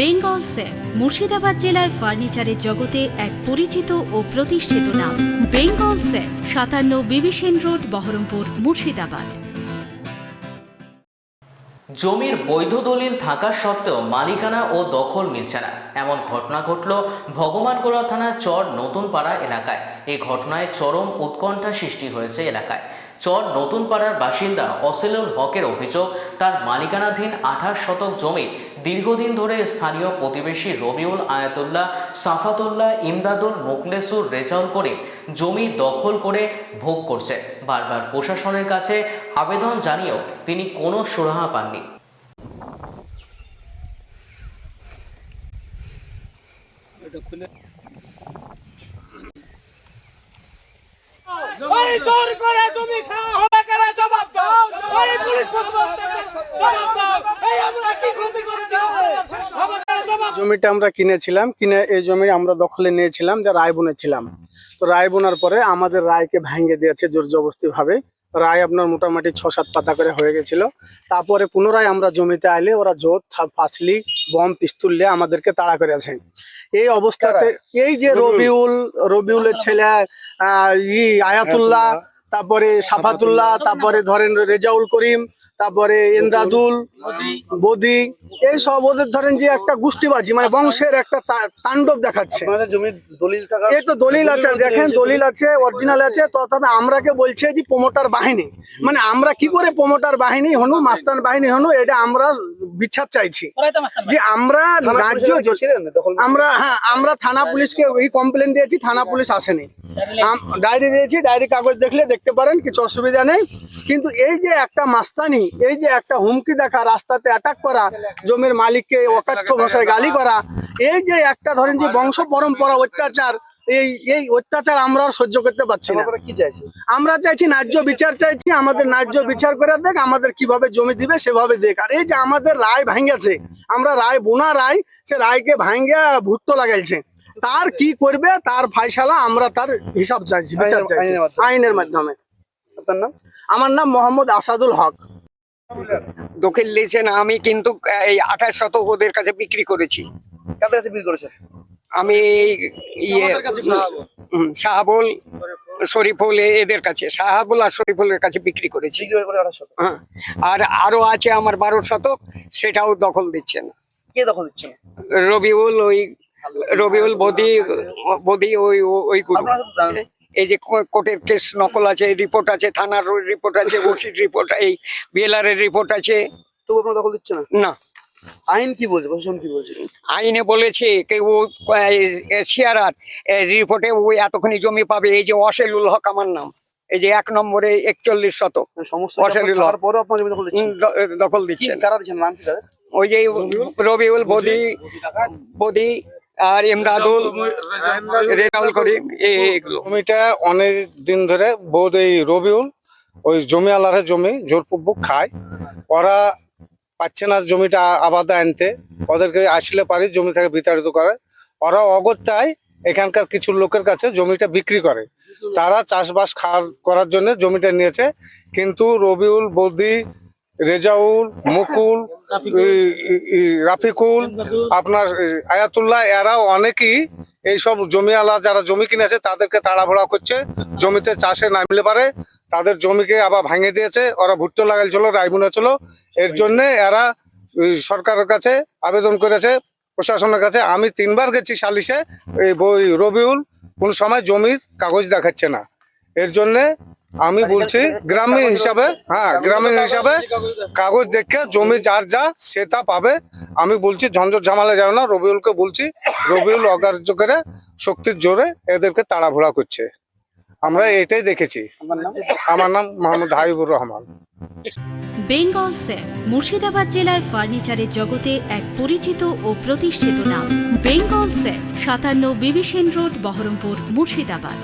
Bengal safe, Murshidabad জেলায় ফার্নিচারের জগতে এক পরিচিত ও প্রতিষ্ঠিত নাম। বেঙ্গল সেফ, সাতান্ন বিবিসেন রোড, বহরমপুর, মুর্শিদাবাদ। জমির বৈধ দলিল থাকা সত্ত্বেও মালিকানা ও দখল মিলছে না। এমন ঘটনা ঘটল ভগবানগোলা থানার চর নতুন পাড়া এলাকায়। এই ঘটনায় চরম উৎকণ্ঠা সৃষ্টি হয়েছে এলাকায়। চর নতুন পাড়ার বাসিন্দা অসেলুল হকের অভিযোগ, তার মালিকানাধীন আঠাশ শতক জমি দীর্ঘদিন ধরে স্থানীয় প্রতিবেশী রবিউল আয়াতুল্লাহ, সাফাতুল্লাহ, ইমদাদুল মুকলেসুর রেজাউল করে জমি দখল করে ভোগ করছে। বারবার প্রশাসনের কাছে আবেদন জানিয়েও তিনি কোনো সুরাহা পাননি। ওই জোর করে জবাব দাও? ওই পুলিশ জবাব দাও। এই আমরা কি ক্ষতি করেছি? জমিটা আমরা কিনেছিলাম, কিনে এই জমি আমরা দখলে নিয়েছিলাম, যে রায় বুনেছিলাম তো রায় বোনার পরে আমাদের রায়কে ভেঙে দিয়েছে জোর জবস্তি ভাবে রায় আপনার মোটামুটি ছ সাত পাতা করে হয়ে গেছিল। তারপরে পুনরায় আমরা জমিতে আইলে ওরা জোর ফাঁসলি বম পিস্তুল নিয়ে আমাদেরকে তাড়া করেছে। এই অবস্থাতে এই যে রবিউল। রবিউলের ছেলে আহ, ই আয়াতুল্লাহ। তারপরে সাফাতুল্লাহ। তারপরে ধরেন রেজাউল করিম তারপরে ইন্দাদুল বদি। এই সব ওদের ধরেন যে একটা গোষ্ঠীবাজি মানে বংশের একটা তা- তাণ্ডব দেখাচ্ছে। এই তো দলিল আছে দেখেন দলিল আছে অরিজিনাল আছে তথাপি আমরাকে বলছে যে প্রমোটার বাহিনী। মানে আমরা কি করে প্রমোটার বাহিনী হনু মাস্টার বাহিনী হনু এটা আমরা বিচার চাইছি। যে আমরা রাজ্য আমরা হ্যাঁ আমরা থানা পুলিশকে এই কমপ্লেন দিয়েছি থানা পুলিশ আসেনি। ডায়েরি দিয়েছি ডায়েরি কাগজ দেখলে দেখতে পারেন কিছু অসুবিধা নেই। কিন্তু এই যে একটা মাস্তানি এই যে একটা হুমকি দেখা রাস্তাতে অ্যাটাক করা জমির মালিককে অকাথ্য ভাষায় গালি করা এই যে একটা ধরেন যে বংশ পরম্পরা অত্যাচার এই এই অত্যাচার আমরা আর সহ্য করতে পারছি না। কি চাইছে আমরা চাইছি ন্যায্য বিচার চাইছি আমাদের ন্যায্য বিচার করে দেখ আমাদের কীভাবে জমি দিবে সেভাবে দেখ। আর এই যে আমাদের রায় ভাঙ্গেছে আমরা রায় বোনা রায় সে রায়কে ভাঙ্গে ভুট্টো লাগাইছে। তার কি করবে তার ফাইসালা আমরা তার হিসাব চাইছি বিচার আইনের- চাইছি আইনের মাধ্যমে। আপনার নাম? আমার নাম মোহাম্মদ আসাদুল হক। দখল দিয়েছেন আমি কিন্তু এই আঠাশ শতক ওদের কাছে বিক্রি করেছি। কাদের কাছে বিল করেছেন? আমি ইয়ে শাহাবুল শরীফুল এদের কাছে শাহাবুল আর শরীফুলের কাছে বিক্রি করেছি। আর আরও আছে আমার বারো শতক সেটাও দখল দিচ্ছে না। কে দখল দিচ্ছেন রবিউল ওই রবিউল বদি বদি ওই ওই এই যে কোর্টের কেস নকল আছে রিপোর্ট আছে থানার রিপোর্ট আছে ওসির রিপোর্ট এই বিএলআর এর রিপোর্ট আছে। তবু আপনারা দখল দিচ্ছে না? না। আইন কি বলছে? প্রশাসন কি বলছে? আইনে বলেছে কে ও শেয়ারার রিপোর্টে ও এতখানি জমি পাবে। এই যে অসেলুল হক আমার নাম। এই যে এক নম্বরে একচল্লিশ শতক। মানে সমস্ত অশালীল হক। দখল দিচ্ছেন উম, দ- দখল কি দিচ্ছেন? নাম কি ওই যে রবিউল বদি বদি আর ইমদাদুল রেজাউল করিম এই- এইগুলো জমিটা অনেক দিন ধরে বোধ এই রবিউল ওই জমি আলারের জমি জোরপূর্বক খায়। ওরা পাচ্ছে না জমিটা আবাদে আনতে ওদেরকে আসলে পারি জমি থেকে বিতাড়িত করে। ওরা অগত্যায় এখানকার কিছু লোকের কাছে জমিটা বিক্রি করে। তারা চাষবাস খাওয়ার করার জন্য জমিটা নিয়েছে। কিন্তু রবিউল বৌদি রেজাউল মুকুল রাফিকুল। আপনার আয়াতুল্লাহ এরা অনেকেই এইসব জমিওয়ালা যারা জমি কিনেছে, তাদেরকে তাড়াভোড়া করছে। জমিতে চাষে নামলে পারে, তাদের জমিকে আবার ভাঙে দিয়েছে। ওরা ভুট্টো লাগাইছিল রায়বুনে ছিল এর জন্য এরা সরকারের কাছে আবেদন করেছে, প্রশাসনের কাছে। আমি তিনবার গেছি সালিশে, এই বই রবিউল, কোন সময় জমির কাগজ দেখাচ্ছে না। এর জন্য আমি বলছি গ্রামীণ হিসাবে হ্যাঁ গ্রামীণ হিসাবে কাগজ দেখে জমি যার যা সে তা পাবে। আমি বলছি ঝঞ্ঝট ঝামেলা যাবে না রবিউলকে বলছি রবিউল অকার্য করে শক্তির জোরে এদেরকে তাড়াভোড়া করছে। আমরা এটাই দেখেছি। আমার নাম? মোহাম্মদ হাবিবুর রহমান। বেঙ্গল সেফ মুর্শিদাবাদ জেলায় ফার্নিচারের জগতে এক পরিচিত ও প্রতিষ্ঠিত নাম। বেঙ্গল সেফ সাতান্ন বিবিসেন রোড বহরমপুর মুর্শিদাবাদ।